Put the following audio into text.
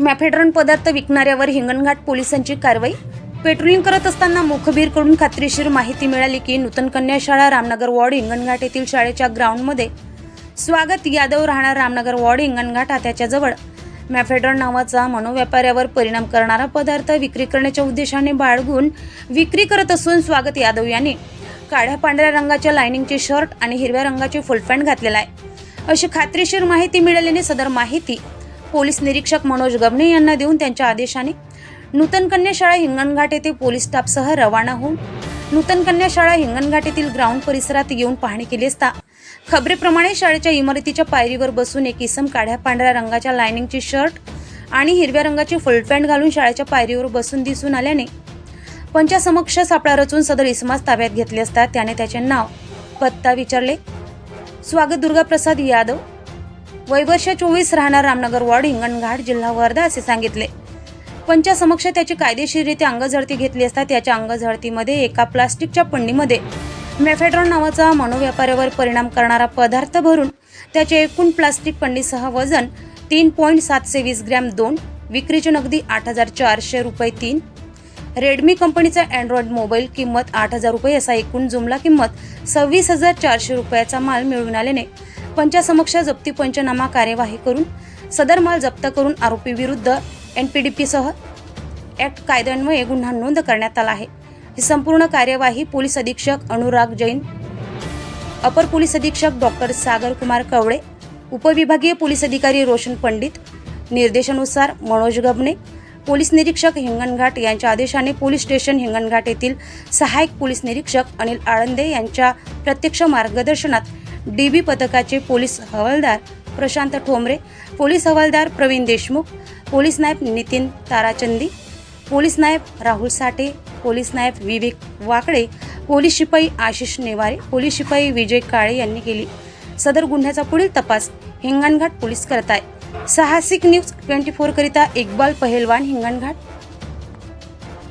Mephedrone पदार्थ विकणाऱ्यावर हिंगणघाट पोलिसांची कारवाई? पेट्रोलिंग करत असताना मुखबीरकडून खात्रीशीर माहिती मिळाली की नूतन कन्या शाळा रामनगर वॉर्ड हिंगणघाट येथील शाळेच्या ग्राउंडमध्ये स्वागत यादव राहणार रामनगर वॉर्ड हिंगणघाट हा जवळ. मॅफेड्रॉन नावाचा मनोव्यापाऱ्यावर परिणाम करणारा पदार्थ विक्री करण्याच्या उद्देशाने बाळगून विक्री करत असून स्वागत यादव यांनी काळ्या पांढऱ्या रंगाच्या लायनिंगचे शर्ट आणि हिरव्या रंगाचे फुल पॅन्ट घातलेला आहे. अशी खात्रीशीर माहिती मिळाल्याने सदर माहिती पोलीस निरीक्षक मनोज गबने यांना देऊन त्यांच्या आदेशाने नूतन कन्या शाळा हिंगणघाट येथे पोलीस स्टाफसह रवाना होऊन नूतन कन्या शाळा हिंगणघाट येथील ग्राउंड परिसरात येऊन पाहणी केली असता खबरेप्रमाणे शाळेच्या इमारतीच्या पायरीवर बसून एक इसम काढ्या पांढऱ्या रंगाच्या लायनिंगची शर्ट आणि हिरव्या रंगाची फुल पॅन्ट घालून शाळेच्या पायरीवर बसून दिसून आल्याने पंचासमक्ष सापळा रचून सदर इसमास ताब्यात घेतले असता त्याने त्याचे नाव पत्ता विचारले. स्वागत दुर्गाप्रसाद यादव वैवर्ष चोवीस राहणार रामनगर वॉर्ड हिंगणघाट जिल्हा वर्धा असे सांगितले. पंचासमक्ष त्याची कायदेशीररित्या अंगझडती घेतली असता त्याच्या अंगझडतीमध्ये एका प्लास्टिकच्या पन्नीमध्ये मॅफेड्रॉन नावाचा मनोव्यापाऱ्यावर परिणाम करणारा पदार्थ भरून त्याचे एकूण प्लास्टिक पन्नीसह वजन तीन पॉईंट सातशे वीस ग्रॅम दोन विक्रीची नगदी आठ हजार चारशे रुपये तीन रेडमी कंपनीचा अँड्रॉइड मोबाईल किंमत आठ हजार रुपये असा एकूण जुमला किंमत सव्वीस हजार चारशे रुपयाचा माल मिळून आल्याने पंचासमक्ष जप्ती पंचनामा कार्यवाही करून सदर माल जप्त करून आरोपी विरुद्ध एन पी डी पीसह ॲक्ट कायद्यान्वये गुन्हा नोंद करण्यात आला आहे. ही संपूर्ण कार्यवाही पोलीस अधीक्षक अनुराग जैन अपर पोलीस अधीक्षक डॉक्टर सागर कुमार कवडे उपविभागीय पोलीस अधिकारी रोशन पंडित निर्देशानुसार मनोज गबने पोलीस निरीक्षक हिंगणघाट यांच्या आदेशाने पोलीस स्टेशन हिंगणघाट येथील सहायक पोलीस निरीक्षक अनिल आळंदे यांच्या प्रत्यक्ष मार्गदर्शनात डी बी पथकाचे पोलीस हवालदार प्रशांत ठोंबरे पोलीस हवालदार प्रवीण देशमुख पोलीस नायब नितीन ताराचंदी पोलीस नायब राहुल साठे पोलीस नायब विवेक वाकडे पोलीस शिपाई आशिष नेवारे पोलीस शिपाई विजय काळे यांनी केली. सदर गुन्ह्याचा पुढील तपास हिंगणघाट पोलीस करत आहे साहसिक न्यूज ट्वेंटी फोर करिता इक्बाल पहेलवान हिंगणघाट.